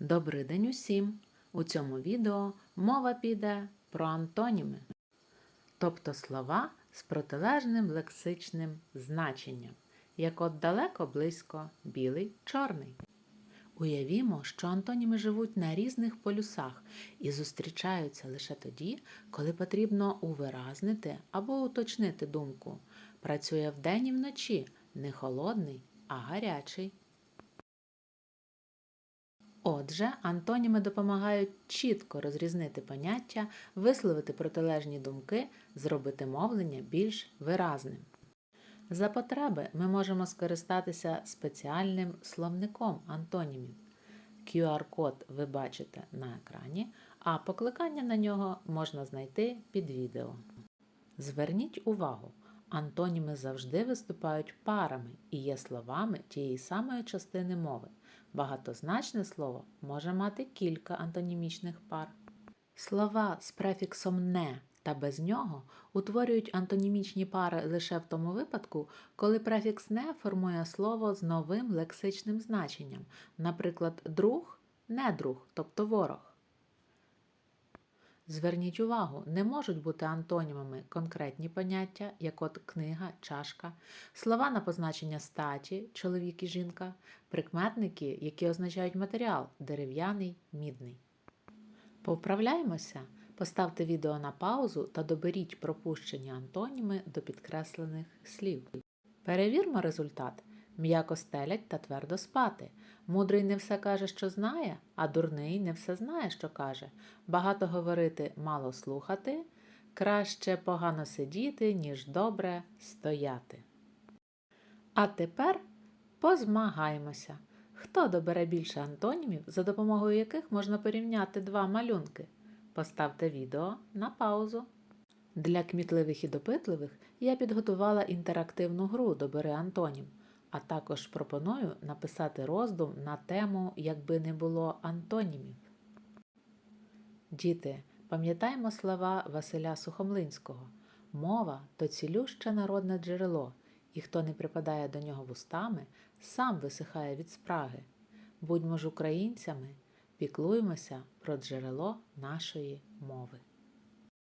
Добрий день усім! У цьому відео мова піде про антоніми, тобто слова з протилежним лексичним значенням, як от далеко близько білий чорний. Уявімо, що антоніми живуть на різних полюсах і зустрічаються лише тоді, коли потрібно увиразнити або уточнити думку. Працює вдень і вночі, не холодний, а гарячий. Отже, антоніми допомагають чітко розрізнити поняття, висловити протилежні думки, зробити мовлення більш виразним. За потреби ми можемо скористатися спеціальним словником антонімів. QR-код ви бачите на екрані, а покликання на нього можна знайти під відео. Зверніть увагу, антоніми завжди виступають парами і є словами тієї самої частини мови. Багатозначне слово може мати кілька антонімічних пар. Слова з префіксом не та без нього утворюють антонімічні пари лише в тому випадку, коли префікс не формує слово з новим лексичним значенням, наприклад, друг не друг, тобто ворог. Зверніть увагу, не можуть бути антонімами конкретні поняття, як от книга, чашка, слова на позначення статі, чоловік і жінка, прикметники, які означають матеріал дерев'яний, мідний. Повправляємося, поставте відео на паузу та доберіть пропущені антоніми до підкреслених слів. Перевірмо результат. М'яко стелять та твердо спати. Мудрий не все каже, що знає, а дурний не все знає, що каже. Багато говорити, мало слухати. Краще погано сидіти, ніж добре стояти. А тепер позмагаємося. Хто добере більше антонімів, за допомогою яких можна порівняти два малюнки? Поставте відео на паузу. Для кмітливих і допитливих я підготувала інтерактивну гру Добери антонім а також пропоную написати роздум на тему Якби не було антонімів. Діти, пам'ятаємо слова Василя Сухомлинського мова то цілюще народне джерело, і хто не припадає до нього вустами, сам висихає від спраги. Будьмо ж українцями, піклуймося про джерело нашої мови.